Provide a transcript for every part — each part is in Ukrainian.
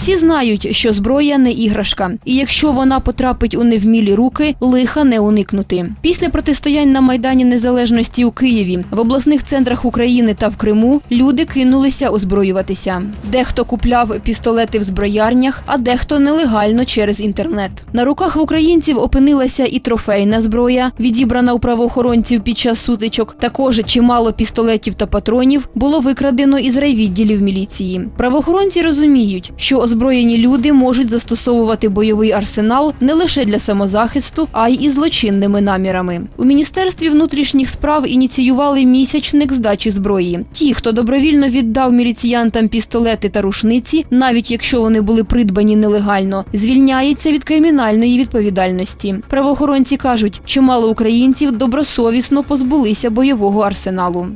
Всі знають, що зброя не іграшка, і якщо вона потрапить у невмілі руки, лиха не уникнути. Після протистоянь на майдані Незалежності у Києві, в обласних центрах України та в Криму люди кинулися озброюватися. Дехто купляв пістолети в зброярнях, а дехто нелегально через інтернет. На руках українців опинилася і трофейна зброя, відібрана у правоохоронців під час сутичок. Також чимало пістолетів та патронів було викрадено із райвідділів міліції. Правоохоронці розуміють, що озброєні люди можуть застосовувати бойовий арсенал не лише для самозахисту, а й із злочинними намірами. У міністерстві внутрішніх справ ініціювали місячник здачі зброї. Ті, хто добровільно віддав міліціянтам пістолети та рушниці, навіть якщо вони були придбані нелегально, звільняється від кримінальної відповідальності. Правоохоронці кажуть, чимало українців добросовісно позбулися бойового арсеналу.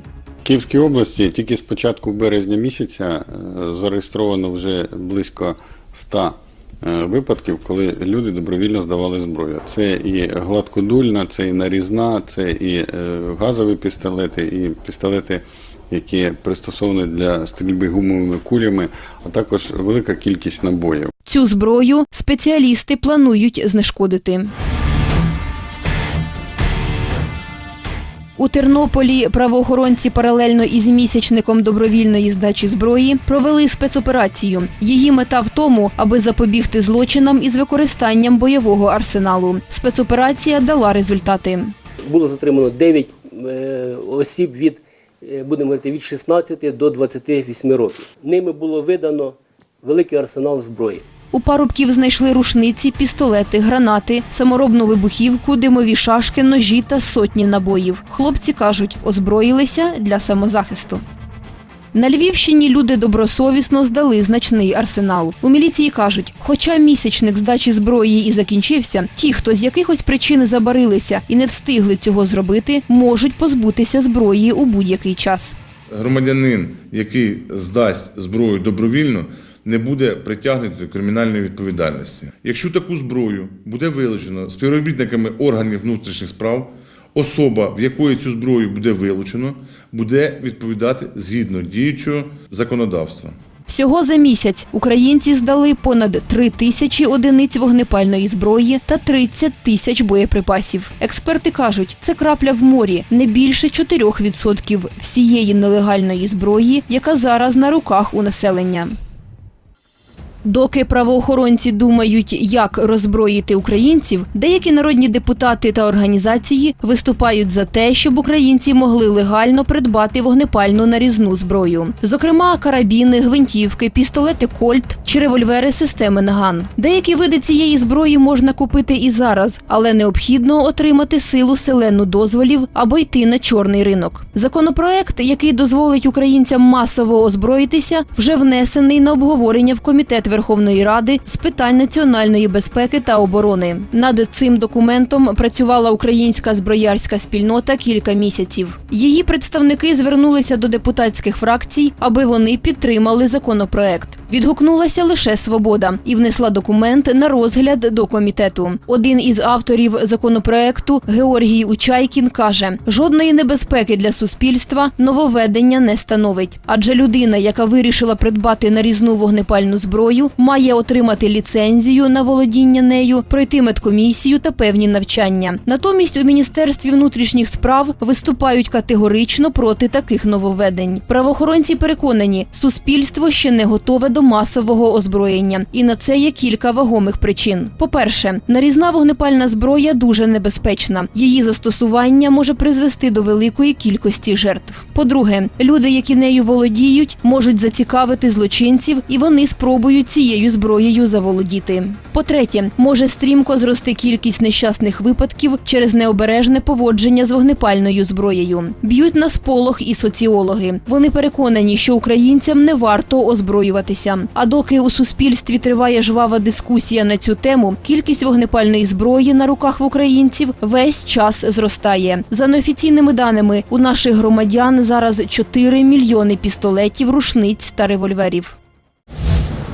Київській області тільки з початку березня місяця е, зареєстровано вже близько 100 е, випадків, коли люди добровільно здавали зброю. Це і гладкодульна, це і нарізна, це і е, газові пістолети, і пістолети, які пристосовані для стрільби гумовими кулями, а також велика кількість набоїв. Цю зброю спеціалісти планують знешкодити. У Тернополі правоохоронці паралельно із місячником добровільної здачі зброї провели спецоперацію. Її мета в тому, аби запобігти злочинам із використанням бойового арсеналу. Спецоперація дала результати. Було затримано 9 е, осіб від, е, будемо говорити, від 16 до 28 років. Ними було видано великий арсенал зброї. У парубків знайшли рушниці, пістолети, гранати, саморобну вибухівку, димові шашки, ножі та сотні набоїв. Хлопці кажуть, озброїлися для самозахисту. На Львівщині люди добросовісно здали значний арсенал. У міліції кажуть, хоча місячник здачі зброї і закінчився, ті, хто з якихось причин забарилися і не встигли цього зробити, можуть позбутися зброї у будь-який час. громадянин, який здасть зброю добровільно, не буде притягнутий до кримінальної відповідальності. Якщо таку зброю буде вилучено співробітниками органів внутрішніх справ, особа, в якої цю зброю буде вилучено, буде відповідати згідно діючого законодавства. Всього за місяць українці здали понад 3 тисячі одиниць вогнепальної зброї та 30 тисяч боєприпасів. Експерти кажуть, це крапля в морі, не більше 4% всієї нелегальної зброї, яка зараз на руках у населення. Доки правоохоронці думають, як роззброїти українців, деякі народні депутати та організації виступають за те, щоб українці могли легально придбати вогнепальну нарізну зброю, зокрема карабіни, гвинтівки, пістолети Кольт чи револьвери системи Наган. Деякі види цієї зброї можна купити і зараз, але необхідно отримати силу селену дозволів або йти на чорний ринок. Законопроект, який дозволить українцям масово озброїтися, вже внесений на обговорення в комітет Верховної Ради з питань національної безпеки та оборони. Над цим документом працювала українська зброярська спільнота кілька місяців. Її представники звернулися до депутатських фракцій, аби вони підтримали законопроект. Відгукнулася лише свобода і внесла документ на розгляд до комітету. Один із авторів законопроекту Георгій Учайкін каже: жодної небезпеки для суспільства нововведення не становить, адже людина, яка вирішила придбати нарізну вогнепальну зброю, має отримати ліцензію на володіння нею, пройти медкомісію та певні навчання. Натомість у міністерстві внутрішніх справ виступають категорично проти таких нововведень. Правоохоронці переконані, суспільство ще не готове до масового озброєння, і на це є кілька вагомих причин. По-перше, нарізна вогнепальна зброя дуже небезпечна. Її застосування може призвести до великої кількості жертв. По-друге, люди, які нею володіють, можуть зацікавити злочинців, і вони спробують цією зброєю заволодіти. По-третє, може стрімко зрости кількість нещасних випадків через необережне поводження з вогнепальною зброєю. Б'ють на сполох і соціологи. Вони переконані, що українцям не варто озброюватися А доки у суспільстві триває жвава дискусія на цю тему, кількість вогнепальної зброї на руках в українців весь час зростає. За неофіційними даними, у наших громадян зараз 4 мільйони пістолетів, рушниць та револьверів.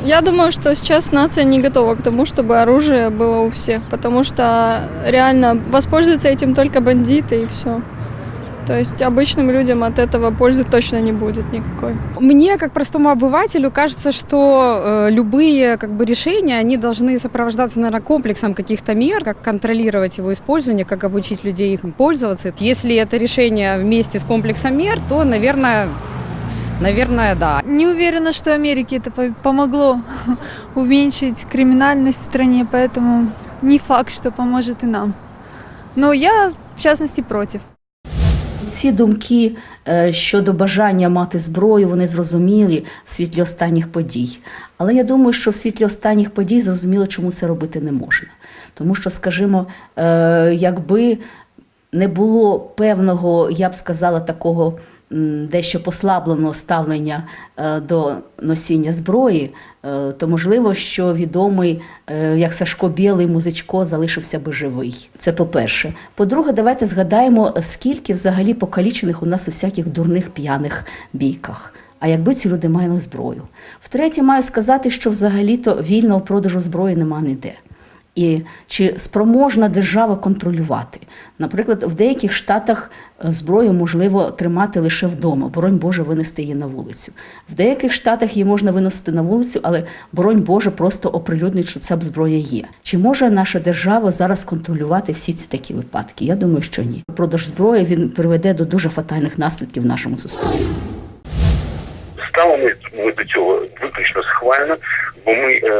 Я думаю, что сейчас нация не готова к тому, чтобы оружие было у всех, потому что реально воспользуются этим только бандиты и все. То есть обычным людям от этого пользы точно не будет никакой. Мне, как простому обывателю, кажется, что э, любые как бы, решения, они должны сопровождаться, наверное, комплексом каких-то мер, как контролировать его использование, как обучить людей им пользоваться. Если это решение вместе с комплексом мер, то, наверное, наверное, да. Не уверена, что Америке это по- помогло уменьшить криминальность в стране, поэтому не факт, что поможет и нам. Но я, в частности, против. Ці думки е, щодо бажання мати зброю, вони зрозумілі в світлі останніх подій. Але я думаю, що в світлі останніх подій зрозуміло, чому це робити не можна. Тому що, скажімо, е, якби не було певного, я б сказала, такого дещо послабленого ставлення е, до носіння зброї, е, то можливо, що відомий е, як Сашко Білий музичко залишився би живий. Це по-перше. По-друге, давайте згадаємо, скільки взагалі покалічених у нас у всяких дурних п'яних бійках. А якби ці люди мали зброю. Втретє, маю сказати, що взагалі-то вільного продажу зброї нема ніде. І чи спроможна держава контролювати? Наприклад, в деяких штатах е, зброю можливо тримати лише вдома, боронь Боже, винести її на вулицю. В деяких штатах її можна виносити на вулицю, але боронь Боже, просто оприлюднить, що ця зброя є. Чи може наша держава зараз контролювати всі ці такі випадки? Я думаю, що ні. Продаж зброї він приведе до дуже фатальних наслідків в нашому суспільстві. Ставимо ми до цього виключно схвально, бо ми, е,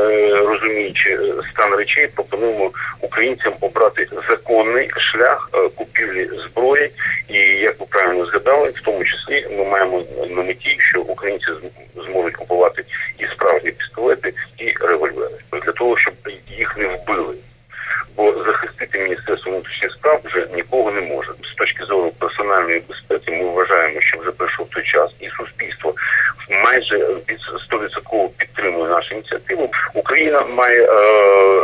розуміючи е, стан речей, пропонуємо українцям обрати законний шлях е, купівлі зброї. І як ви правильно згадали, в тому числі ми маємо на меті, що українці зможуть купувати і справжні пістолети, і револьвери для того, щоб їх не вбили. Бо захистити Міністерство внутрішніх справ вже нікого не може. З точки зору персональної безпеки ми вважаємо, що вже прийшов той час, і суспільство майже під 100% підтримує нашу ініціативу. Україна має е,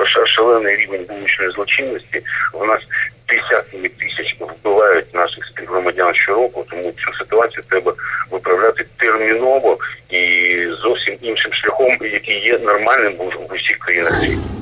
ша- шалений рівень вуличної злочинності. В нас десятками тисяч вбивають наших співгромадян щороку, тому цю ситуацію треба виправляти терміново і зовсім іншим шляхом, який є нормальним в усіх країнах світу.